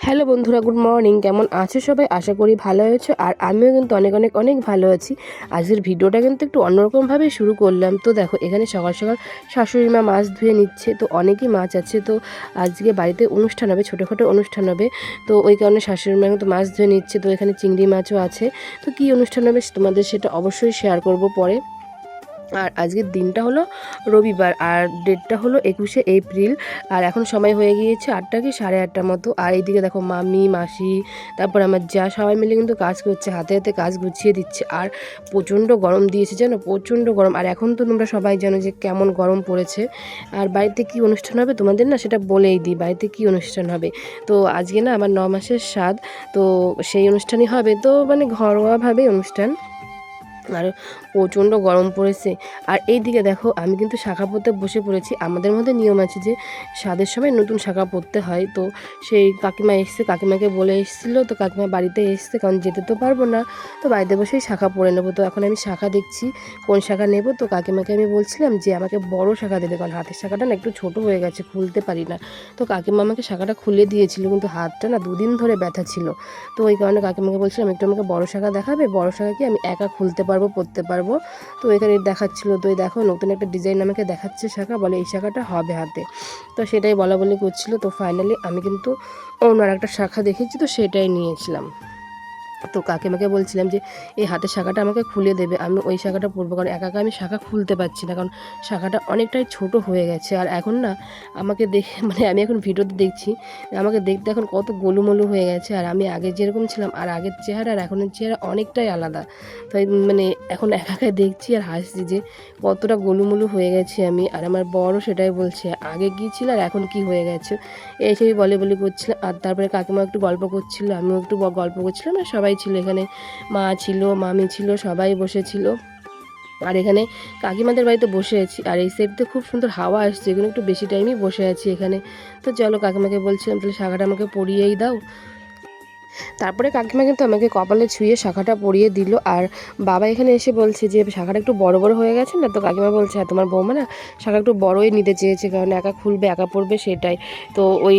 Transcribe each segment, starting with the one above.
Hello বন্ধুরা, good morning. কেমন আছো সবাই? আশা করি ভালো আছো। আর আমিও কিন্তু অনেক অনেক অনেক ভালো আছি। আজকের ভিডিওটা কিন্তু একটু অন্যরকমভাবে শুরু করলাম। তো দেখো, এখানে সকাল সকাল শাশুড়ি মা মাছ ধুয়ে নিচ্ছে। তো অনেকই মাছ আছে। তো আজকে বাড়িতে অনুষ্ঠান হবে, ছোটোখাটো অনুষ্ঠান হবে। তো ওই কারণে শাশুড়ি মা কিন্তু মাছ ধুয়ে নিচ্ছে। তো এখানে চিংড়ি মাছও আছে। তো কী অনুষ্ঠান হবে তোমাদের সেটা অবশ্যই শেয়ার করব পরে। আর আজকের দিনটা হলো রবিবার আর ডেটটা হলো একুশে এপ্রিল। আর এখন সময় হয়ে গিয়েছে আটটা কি সাড়ে আটটার মতো। আর এইদিকে দেখো মামি, মাসি, তারপর আমার যা সবাই মিলে কিন্তু কাজ করছে, হাতে হাতে কাজ গুছিয়ে দিচ্ছে। আর প্রচণ্ড গরম দিয়েছে জানো, প্রচণ্ড গরম। আর এখন তো তোমরা সবাই জানো যে কেমন গরম পড়েছে। আর বাড়িতে কি অনুষ্ঠান হবে তোমাদের না সেটা বলেই দিই, বাড়িতে কি অনুষ্ঠান হবে? তো আজকে না আমার ন মাসের স্বাদ, তো সেই অনুষ্ঠানই হবে। তো মানে ঘরোয়াভাবেই অনুষ্ঠান। আর প্রচণ্ড গরম পড়েছে। আর এই দিকে দেখো, আমি কিন্তু শাখা পড়তে বসে পড়েছি। আমাদের মধ্যে নিয়ম আছে যে স্বাদের সময় নতুন শাখা পড়তে হয়। তো সেই কাকিমা এসছে, কাকিমাকে বলে এসেছিল। তো কাকিমা বাড়িতে এসছে, কারণ যেতে তো পারব না। তো বাড়িতে বসেই শাখা পরে নেব। তো এখন আমি শাখা দেখছি, কোন শাখা নেব? তো কাকিমাকে আমি বলছিলাম যে, আমাকে বড় শাখা দেবে কারণ হাতের শাখাটা না একটু ছোট হয়ে গেছে, খুলতে পারি না। তো কাকিমা আমাকে শাখাটা খুলে দিয়েছিল, কিন্তু হাতটা না দুদিন ধরে ব্যথা ছিল। তো ওই কারণে কাকিমাকে বলছিলাম, একটু আমাকে বড় শাখা দেখাবে? বড় শাখা কি আমি একা খুলতে পারব? পরতে পারব। তো এখানে দেখাচ্ছিলো তো দেখো, নতুন একটা ডিজাইন আমাকে দেখাচ্ছে শাখা। বলে, এই শাখাটা হবে হাতে। তো সেটাই বলা বলি করছিল। তো ফাইনালি আমি কিন্তু অন্য আর একটা শাখা দেখেছি। তো সেটাই নিয়েছিলাম। তো কাকিমাকে বলছিলাম যে, এই হাতের শাখাটা আমাকে খুলে দেবে। আমি ওই শাখাটা পরবো। কারণ একা একা আমি শাখা খুলতে পারছি না। কারণ শাখাটা অনেকটাই ছোট হয়ে গেছে। আর এখন না, আমাকে দেখে মানে আমি এখন ভিডিওতে দেখছি, আমাকে দেখতে এখন কত গোলুমলু হয়ে গেছে। আর আমি আগে যেরকম ছিলাম, আর আগের চেহারা আর এখনের চেহারা অনেকটাই আলাদা। তাই মানে এখন একা দেখছি আর হাসছি যে, কতটা গোলুমলু হয়ে গেছে আমি। আর আমার বড় সেটাই বলছে, আগে কী ছিল আর এখন কি হয়ে গেছে? এইসবই বলে বলে করছিলাম আর তারপরে কাকিমা একটু গল্প করছিল, আমিও একটু গল্প করছিলাম। আর সবাই ছিল, এখানে মা ছিল, মামি ছিল, সবাই বসেছিল। আর এখানে কাকিমাদের বাড়িতে বসে আছি। আর এই সাইডতে খুব সুন্দর হাওয়া আসছে, এখানে একটু বেশি টাইমই বসে আছি এখানে। তো চলো কাকিমাকে বলছিলাম, তাহলে শাখাটা আমাকে পরিয়েই দাও। তারপরে কাকিমা কিন্তু আমাকে কপালে ছুঁয়ে শাখাটা পরিয়ে দিল। আর বাবা এখানে এসে বলছে যে, শাখাটা একটু বড় বড় হয়ে গেছে না? তো কাকিমা বলছে হ্যাঁ তোমার বৌমা না শাখা একটু বড়ই নিতে চেয়েছে, কারণ একা খুলবে, একা পড়বে সেটাই। তো ওই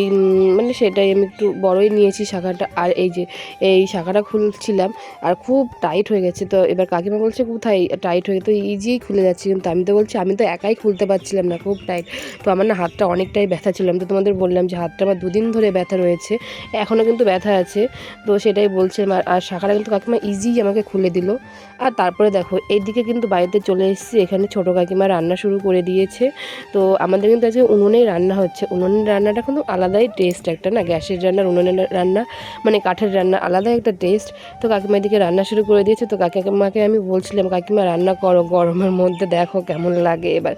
মানে সেটাই আমি একটু বড়ই নিয়েছি শাখাটা। আর এই যে, এই শাখাটা খুলছিলাম আর খুব টাইট হয়ে গেছে। তো এবার কাকিমা বলছে, কোথায় টাইট হয়ে তো ইজিই খুলে যাচ্ছে কিন্তু আমি তো বলছি, আমি তো একাই খুলতে পারছিলাম না, খুব টাইট। তো আমার না হাতটা অনেকটাই ব্যথা ছিল। আমি তো তোমাদের বললাম যে, হাতটা আমার দুদিন ধরে ব্যথা রয়েছে এখনও কিন্তু ব্যথা আছে। তো সেটাই বলছিলাম আর আর শাখাটা কিন্তু কাকিমা ইজি আমাকে খুলে দিল। আর তারপরে দেখো, এইদিকে কিন্তু বাড়িতে চলে এসেছি, এখানে ছোটো কাকিমা রান্না শুরু করে দিয়েছে। তো আমাদের কিন্তু আজকে উনুনেই রান্না হচ্ছে। উনুনের রান্নাটা কিন্তু আলাদাই টেস্ট একটা না গ্যাসের রান্নার উনুনের রান্না মানে কাঠের রান্না আলাদা একটা টেস্ট তো কাকিমা এদিকে রান্না শুরু করে দিয়েছে। তো কাকিমাকে আমি বলছিলাম, কাকিমা, রান্না করো গরমের মধ্যে, দেখো কেমন লাগে। এবার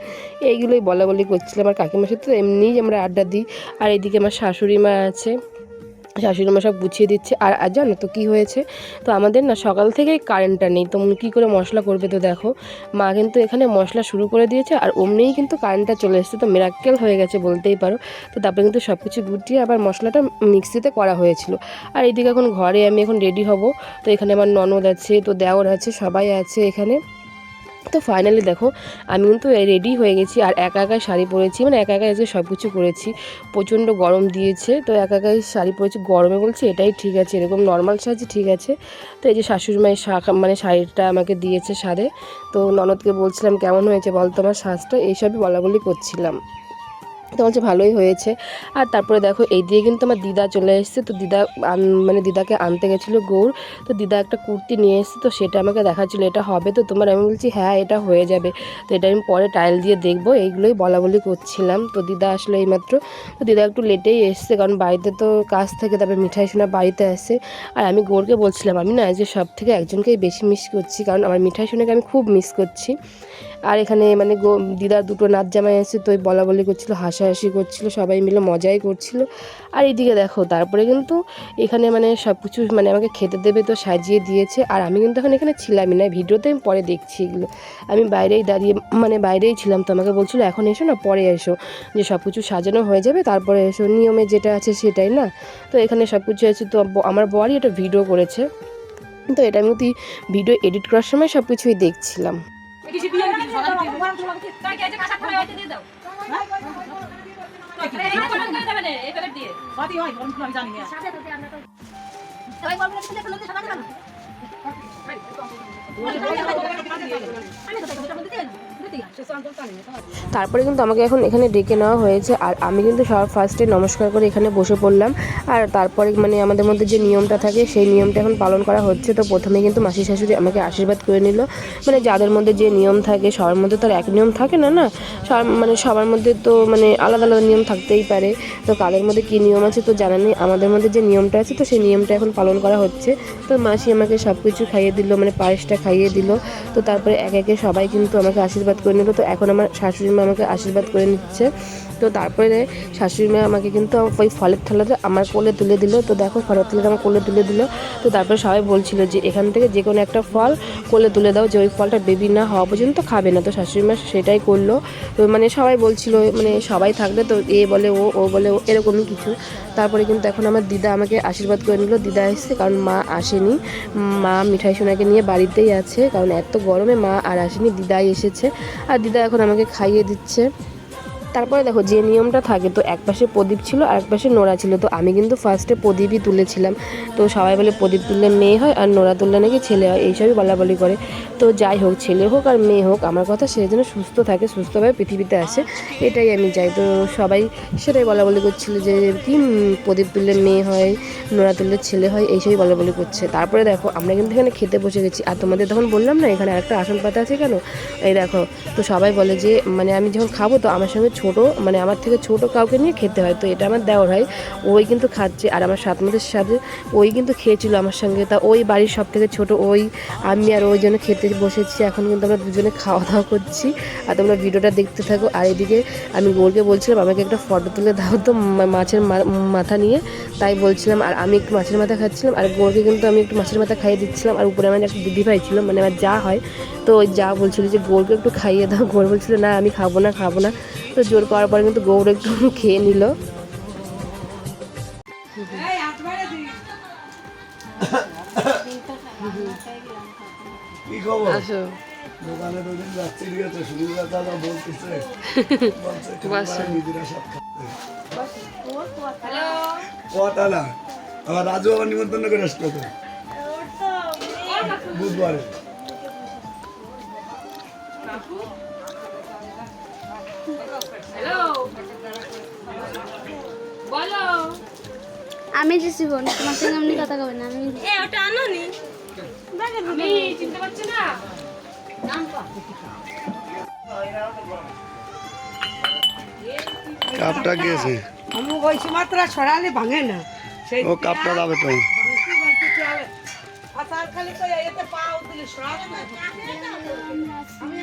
এইগুলোই বলা বলি করছিলাম। আর কাকিমার সাথে তো এমনিই আমরা আড্ডা দিই। আর এইদিকে আমার শাশুড়ি মা আছে। শাশুড়ি মা সব গুছিয়ে দিচ্ছে। আর আর জানো তো কী হয়েছে? তো আমাদের না সকাল থেকেই কারেন্টটা নেই। তো কী করে মশলা করবে তো দেখো। মা কিন্তু এখানে মশলা শুরু করে দিয়েছে আর অমনিই কিন্তু কারেন্টটা চলে এসেছে। তো মেরাক্কেল হয়ে গেছে বলতেই পারো। তো তারপরে কিন্তু সব কিছু গুটিয়ে আবার মশলাটা মিক্সিতে করা হয়েছিল। আর এইদিকে এখন ঘরে আমি এখন রেডি হব। তো এখানে আমার ননদ আছে, তো দেওর আছে, সবাই আছে এখানে। তো ফাইনালি দেখো, আমি কিন্তু রেডি হয়ে গেছি আর একা একাই শাড়ি পরেছি মানে একা একা আজকে সব কিছু করেছি। প্রচণ্ড গরম দিয়েছে, তো একা একাই শাড়ি পরেছি, গরমে বলছি এটাই ঠিক আছে, এরকম নর্মাল সাজে ঠিক আছে। তো এই যে শাশুড়ি মায়ের মানে শাড়িটা আমাকে দিয়েছে সাদে, তো ননদকে বলছিলাম, কেমন হয়েছে বল তোমার সাজটা? এইসবই বলি করছিলাম। তো বলছে ভালোই হয়েছে। আর তারপরে দেখো এই দিয়ে কিন্তু আমার দিদা চলে এসেছে। তো দিদা মানে দিদাকে আনতে গেছিল গৌর। তো দিদা একটা কুর্তি নিয়ে এসেছে, তো সেটা আমাকে দেখাচ্ছিলো, এটা হবে তো? তোমার আমি বলছি হ্যাঁ এটা হয়ে যাবে। তো এটা আমি পরে টাইল দিয়ে দেখব, এইগুলোই বলা বলি করছিলাম। তো দিদা আসলো এইমাত্র। তো দিদা একটু লেটেই এসছে, কারণ বাড়িতে তো কাজ থেকে, তারপরে মিঠাই সোনা বাড়িতে আসে। আর আমি গৌরকে বলছিলাম, আমি না যে সব থেকে একজনকেই বেশি মিস করছি, কারণ আমার মিঠাই সোনাকে আমি খুব মিস করছি। আর এখানে মানে দিদার দুটো নাচ জামাই আছে, তো বলা বলি করছিল, হাসাহাসি করছিল, সবাই মিলে মজাই করছিল। আর এইদিকে দেখো, তারপরে কিন্তু এখানে মানে সব কিছু মানে আমাকে খেতে দেবে তো সাজিয়ে দিয়েছে। আর আমি কিন্তু এখন এখানে ছিলামই না ভিডিওতে আমি পরে দেখছি এগুলো। আমি বাইরেই দাঁড়িয়ে মানে বাইরেই ছিলাম তো আমাকে বলছিলো, এখন এসো না, পরে এসো। যে সব কিছু সাজানো হয়ে যাবে, তারপরে এসো, নিয়মে যেটা আছে সেটাই না? তো এখানে সব কিছু আছে, তো আমার বরই এটা ভিডিও করেছে। তো এটা আমি ভিডিও এডিট করার সময় সব কিছুই দেখছিলাম। কিছু দিয়ে করে সবাই দিয়ে দিবি। তোমার কি আছে? কাঁচা করে হয়তো দিয়ে দাও। হয়? গরম আমি জানি না। তারপরে কিন্তু আমাকে এখন এখানে ডেকে নেওয়া হয়েছে, আর আমি কিন্তু সবার ফার্স্টে নমস্কার করে এখানে বসে পড়লাম। আর তারপরে মানে আমাদের মধ্যে যে নিয়মটা থাকে, সেই নিয়মটা এখন পালন করা হচ্ছে। তো প্রথমে কিন্তু মাসি শাশুড়ি আমাকে আশীর্বাদ করে নিল। মানে যাদের মধ্যে যে নিয়ম থাকে, সবার মধ্যে তো এক নিয়ম থাকে না না? সবার মানে সবার মধ্যে তো মানে আলাদা আলাদা নিয়ম থাকতেই পারে। তো কাদের মধ্যে কী নিয়ম আছে তো জানা নেই। আমাদের মধ্যে যে নিয়মটা আছে, তো সেই নিয়মটা এখন পালন করা হচ্ছে। তো মাসি আমাকে সব কিছু খাইয়ে দিল মানে পায়েসটা খাইয়ে দিল। তো তারপরে এক একে সবাই কিন্তু আমাকে আশীর্বাদ করে নিল। তো এখন আমার শাশুড়ি মা আমাকে আশীর্বাদ করে নিচ্ছে। তো তারপরে শাশুড়ি মা আমাকে কিন্তু ওই ফলের থালাটা আমার কোলে তুলে দিল। তো দেখো ফলের থালাটা আমার কোলে তুলে দিল। তো তারপরে সবাই বলছিল যে এখান থেকে যে কোনো একটা ফল কোলে তুলে দাও যে ওই ফলটা বেবি না হওয়া পর্যন্ত খাবে না। তো শাশুড়ি মা সেটাই করল। তো মানে সবাই বলছিল মানে সবাই থাকলে তো এ বলে, ও ও বলে, ও এরকমই কিছু। তারপরে কিন্তু এখন আমার দিদা আমাকে আশীর্বাদ করে নিল। দিদা এসেছে কারণ মা আসেনি। মা মিঠাই সোনাকে নিয়ে বাড়িতেই আছে। কারণ এত গরমে মা আর আসেনি, দিদাই এসেছে। আর দিদা এখন আমাকে খাইয়ে দিচ্ছে। তারপরে দেখো, যে নিয়মটা থাকে, তো এক পাশে প্রদীপ ছিল আর এক পাশে নোড়া ছিল। তো আমি কিন্তু ফার্স্টে প্রদীপই তুলেছিলাম। তো সবাই বলে প্রদীপ তুললে মেয়ে হয় আর নোড়া তুললে নাকি ছেলে হয়, এইসবই বলা বলি করে। তো যাই হোক, ছেলে হোক আর মেয়ে হোক, আমার কথা সে যেন সুস্থ থাকে, সুস্থভাবে পৃথিবীতে আসে, এটাই আমি চাই। তো সবাই সেটাই বলা বলি করছিল যে, কি প্রদীপ তুললে মেয়ে হয় নোড়া তুললে ছেলে হয়, এইসবই বলা বলি করছে। তারপরে দেখো, আমরা কিন্তু এখানে খেতে বসে গেছি। আর তোমাদের তখন বললাম না, এখানে আরেকটা আসন পাতা আছে কেন? এই দেখো, তো সবাই বলে যে মানে আমি যখন খাব, তো আমার সঙ্গে ছোট মানে আমার থেকে ছোট কাউকে নিয়ে খেতে হয়, তো এটা আমার দেওয়ার হয় ওই কিন্তু খাচ্ছে, আর আমার সাত মাসের সাথে ওই কিন্তু খেয়েছিল আমার সঙ্গে। তা ওই বাড়ির সব থেকে ছোট, ওই আমি আর ওই জন্য খেতে বসেছি, এখন কিন্তু আমরা দুজনে খাওয়া দাওয়া করছি। আর তোমরা ভিডিওটা দেখতে থাকো, আর এদিকে আমি গোরকে বলছিলাম, আমাকে একটা ফটো তুলে দাও তো মাছের মাথা নিয়ে। তাই বলছিলাম, আর আমি একটু মাছের মাথা খাচ্ছিলাম, আর গোরকে কিন্তু আমি একটু মাছের মাথা খাইয়ে দিচ্ছিলাম। আর উপরে আমার একটা দিদি ভাই ছিল মানে আমার যা হয়, তো ওই যা বলছিল যে, গোরকে একটু খাইয়ে দাও। গোর বলছিল, না, আমি খাব না খাব না। তো জোর করার পরে কিন্তু গৌর একটু খেয়ে নিল। কি আসো। দোকানে দুদিন যাচ্ছি ঠিক আছে সুনীল দাদা বলতেছে কটা না? আমার রাজু আবার নিমন্ত্রণ করে আসলো তো বুধবারে। আমি দিছি বোন তোমার সঙ্গে এমনি কথা কবে না আমি কাপটা গিয়েছে আমি ওই মাত্রা ছড়ালে ভাঙে না। সেই ও কাপটা যাবে তো খালি এতে না। আমি